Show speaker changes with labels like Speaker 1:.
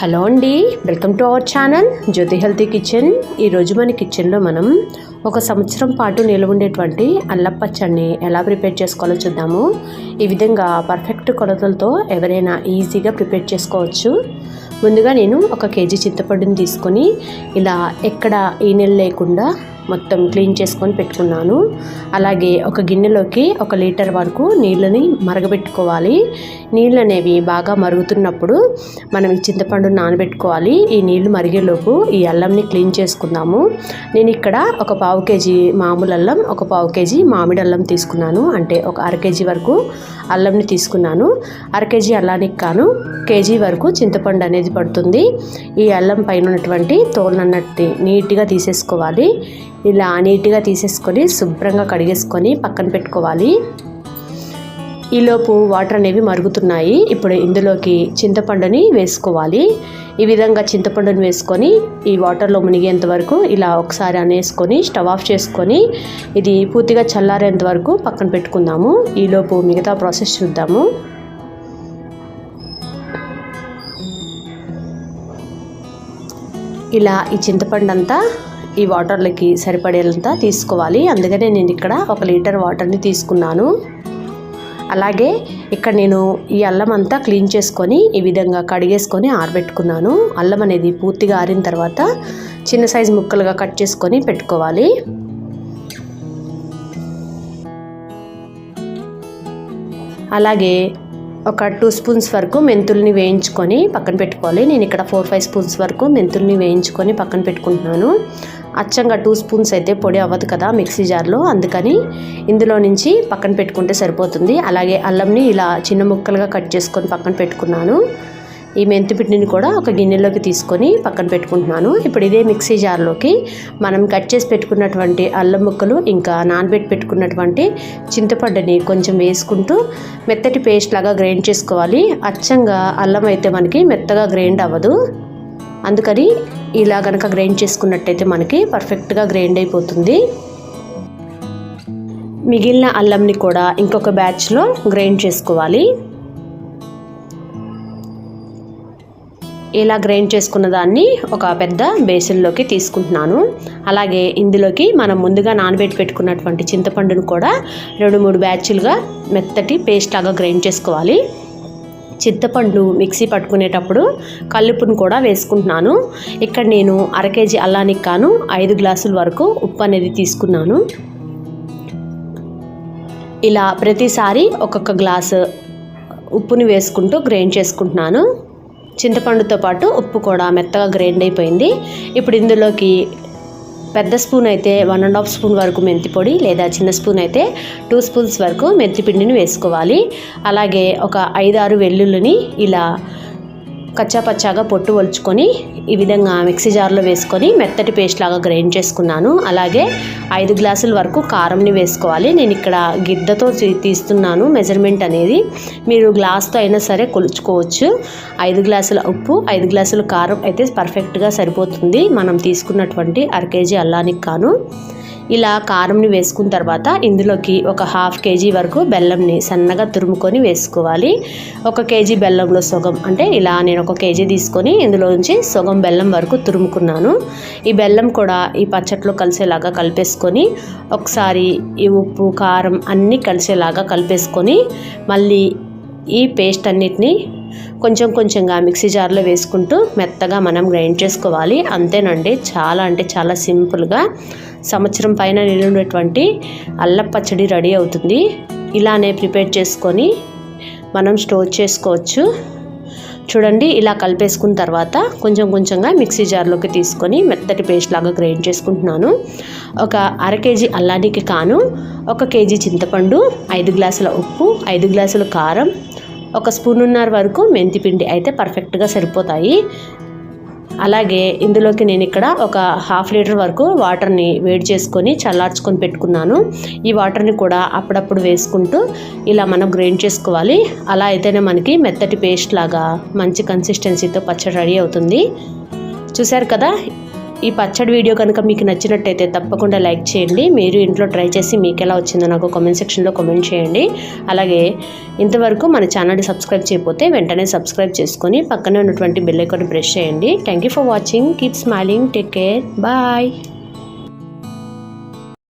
Speaker 1: Hello అండి welcome to our channel Jyothi healthy kitchen. ఈరోజు మన కిచెన్లో మనం ఒక సంవత్సరం పాటు నిల్వ ఉండేటువంటి అల్లం పచ్చడిని ఎలా ప్రిపేర్ చేసుకోవాలో చూద్దాము. ఈ విధంగా పర్ఫెక్ట్ కొలతలతో ఎవరైనా ఈజీగా ప్రిపేర్ చేసుకోవచ్చు. ముందుగా నేను ఒక కేజీ చింతపండుని తీసుకొని ఇలా ఎక్కడ ఈ నెల లేకుండా మొత్తం క్లీన్ చేసుకొని పెట్టుకున్నాను. అలాగే ఒక గిన్నెలోకి ఒక లీటర్ వరకు నీళ్ళని మరగబెట్టుకోవాలి. నీళ్ళు అనేవి బాగా మరుగుతున్నప్పుడు మనం ఈ చింతపండు నానబెట్టుకోవాలి. ఈ నీళ్ళు మరిగేలోపు ఈ అల్లంని క్లీన్ చేసుకుందాము. నేను ఇక్కడ ఒక పావు కేజీ మామూలు అల్లం ఒక పావు కేజీ మామిడి అల్లం తీసుకున్నాను. అంటే ఒక అర కేజీ వరకు అల్లంని తీసుకున్నాను. అర కేజీ అల్లానికి కాను కేజీ వరకు చింతపండు అనేది పడుతుంది. ఈ అల్లం పైన ఉన్నటువంటి తోలన్నట్టు నీట్గా తీసేసుకోవాలి. ఇలా నీట్గా తీసేసుకొని శుభ్రంగా కడిగేసుకొని పక్కన పెట్టుకోవాలి. ఈలోపు వాటర్ అనేవి మరుగుతున్నాయి. ఇప్పుడు ఇందులోకి చింతపండుని వేసుకోవాలి. ఈ విధంగా చింతపండుని వేసుకొని ఈ వాటర్లో మునిగేంత వరకు ఇలా ఒకసారి అనేసుకొని స్టవ్ ఆఫ్ చేసుకొని ఇది పూర్తిగా చల్లారేంత వరకు పక్కన పెట్టుకుందాము. ఈలోపు మిగతా ప్రాసెస్ చూద్దాము. ఇలా ఈ చింతపండు అంతా ఈ వాటర్లకి సరిపడేంత తీసుకోవాలి. అందుకనే నేను ఇక్కడ ఒక లీటర్ వాటర్ని తీసుకున్నాను. అలాగే ఇక్కడ నేను ఈ అల్లం అంతా క్లీన్ చేసుకొని ఈ విధంగా కడిగేసుకొని ఆరబెట్టుకున్నాను. అల్లం అనేది పూర్తిగా ఆరిన తర్వాత చిన్న సైజు ముక్కలుగా కట్ చేసుకొని పెట్టుకోవాలి. అలాగే ఒక టూ స్పూన్స్ వరకు మెంతుల్ని వేయించుకొని పక్కన పెట్టుకోవాలి. నేను ఇక్కడ ఫోర్ ఫైవ్ స్పూన్స్ వరకు మెంతుల్ని వేయించుకొని పక్కన పెట్టుకుంటున్నాను. అచ్చంగా టూ స్పూన్స్ అయితే పొడి అవ్వదు కదా మిక్సీ జార్లో. అందుకని ఇందులో నుంచి పక్కన పెట్టుకుంటే సరిపోతుంది. అలాగే అల్లంని ఇలా చిన్న ముక్కలుగా కట్ చేసుకొని పక్కన పెట్టుకున్నాను. ఈ మెంతి పిండిని కూడా ఒక గిన్నెలోకి తీసుకొని పక్కన పెట్టుకుంటున్నాను. ఇప్పుడు ఇదే మిక్సీ జార్లోకి మనం కట్ చేసి పెట్టుకున్నటువంటి అల్లం ముక్కలు ఇంకా నానబెట్టి పెట్టుకున్నటువంటి చింతపండుని కొంచెం వేసుకుంటూ మెత్తటి పేస్ట్ లాగా గ్రైండ్ చేసుకోవాలి. అచ్చంగా అల్లం అయితే మనకి మెత్తగా గ్రైండ్ అవ్వదు. అందుకని ఇలా కనుక గ్రైండ్ చేసుకున్నట్టయితే మనకి పర్ఫెక్ట్గా గ్రైండ్ అయిపోతుంది. మిగిలిన అల్లంని కూడా ఇంకొక బ్యాచ్లో గ్రైండ్ చేసుకోవాలి. ఇలా గ్రైండ్ చేసుకున్న దాన్ని ఒక పెద్ద బేసిన్లోకి తీసుకుంటున్నాను. అలాగే ఇందులోకి మనం ముందుగా నానబెట్టి పెట్టుకున్నటువంటి చింతపండును కూడా రెండు మూడు బ్యాచ్లుగా మెత్తటి పేస్ట్ లాగా గ్రైండ్ చేసుకోవాలి. చింతపండు మిక్సీ పట్టుకునేటప్పుడు కల్లుపును కూడా వేసుకుంటున్నాను. ఇక్కడ నేను అర కేజీ అల్లానికి కాను ఐదు గ్లాసుల వరకు ఉప్పు అనేది తీసుకున్నాను. ఇలా ప్రతిసారి ఒక్కొక్క గ్లాసు ఉప్పుని వేసుకుంటూ గ్రైండ్ చేసుకుంటున్నాను. చింతపండుతో పాటు ఉప్పు కూడా మెత్తగా గ్రైండ్ అయిపోయింది. ఇప్పుడు ఇందులోకి పెద్ద స్పూన్ అయితే వన్ అండ్ హాఫ్ స్పూన్ వరకు మెంతి పొడి లేదా చిన్న స్పూన్ అయితే టూ స్పూన్స్ వరకు మెంతి పిండిని వేసుకోవాలి. అలాగే ఒక ఐదారు వెల్లుల్లిని ఇలా కచ్చాపచ్చాగా పొట్టు ఒలుచుకొని ఈ విధంగా మిక్సీ జార్లో వేసుకొని మెత్తటి పేస్ట్ లాగా గ్రైండ్ చేసుకున్నాను. అలాగే ఐదు గ్లాసుల వరకు కారంని వేసుకోవాలి. నేను ఇక్కడ గిడ్డతో తీస్తున్నాను మెజర్మెంట్ అనేది. మీరు గ్లాస్తో అయినా సరే కొలుచుకోవచ్చు. ఐదు గ్లాసుల ఉప్పు ఐదు గ్లాసుల కారం అయితే పర్ఫెక్ట్గా సరిపోతుంది. మనం తీసుకున్నటువంటి అర కేజీ అల్లానికి కాను. ఇలా కారంని వేసుకున్న తర్వాత ఇందులోకి ఒక హాఫ్ కేజీ వరకు బెల్లంని సన్నగా తురుముకొని వేసుకోవాలి. ఒక కేజీ బెల్లంలో సగం అంటే ఇలా నేను ఒక కేజీ తీసుకొని ఇందులో నుంచి సగం బెల్లం వరకు తురుముకున్నాను. ఈ బెల్లం కూడా ఈ పచ్చట్లో కలిసేలాగా కలిపేసుకొని ఒకసారి ఈ ఉప్పు కారం అన్నీ కలిసేలాగా కలిపేసుకొని మళ్ళీ ఈ పేస్ట్ అన్నిటిని కొంచెం కొంచెంగా మిక్సీ జార్లో వేసుకుంటూ మెత్తగా మనం గ్రైండ్ చేసుకోవాలి. అంతేనండి చాలా అంటే చాలా సింపుల్గా సంవత్సరం పైన నిండినటువంటి అల్లం పచ్చడి రెడీ అవుతుంది. ఇలానే ప్రిపేర్ చేసుకొని మనం స్టోర్ చేసుకోవచ్చు. చూడండి ఇలా కలిపేసుకున్న తర్వాత కొంచెం కొంచెంగా మిక్సీ జార్లోకి తీసుకొని మెత్తటి పేస్ట్ లాగా గ్రైండ్ చేసుకుంటున్నాను. ఒక అర కేజీ అల్లానికి కాను ఒక కేజీ చింతపండు ఐదు గ్లాసుల ఉప్పు ఐదు గ్లాసుల కారం ఒక స్పూనున్నర వరకు మెంతిపిండి అయితే పర్ఫెక్ట్గా సరిపోతాయి. అలాగే ఇందులోకి నేను ఇక్కడ ఒక హాఫ్ లీటర్ వరకు వాటర్ని వేడి చేసుకొని చల్లార్చుకొని పెట్టుకున్నాను. ఈ వాటర్ని కూడా అప్పుడప్పుడు వేసుకుంటూ ఇలా మనం గ్రైండ్ చేసుకోవాలి. అలా అయితేనే మనకి మెత్తటి పేస్ట్ లాగా మంచి కన్సిస్టెన్సీతో పచ్చడి రెడీ అవుతుంది. చూసారు కదా? ఈ పచ్చడి వీడియో కనుక మీకు నచ్చినట్టయితే తప్పకుండా లైక్ చేయండి. మీరు ఇంట్లో ట్రై చేసి మీకు ఎలా వచ్చిందో నాకు కామెంట్ సెక్షన్లో కామెంట్ చేయండి. అలాగే ఇంతవరకు మన ఛానల్ని సబ్స్క్రైబ్ చేయకపోతే వెంటనే సబ్స్క్రైబ్ చేసుకొని పక్కనే ఉన్నటువంటి బెల్ ఐకాన్ ప్రెస్ చేయండి. Thank you for watching keep smiling take care bye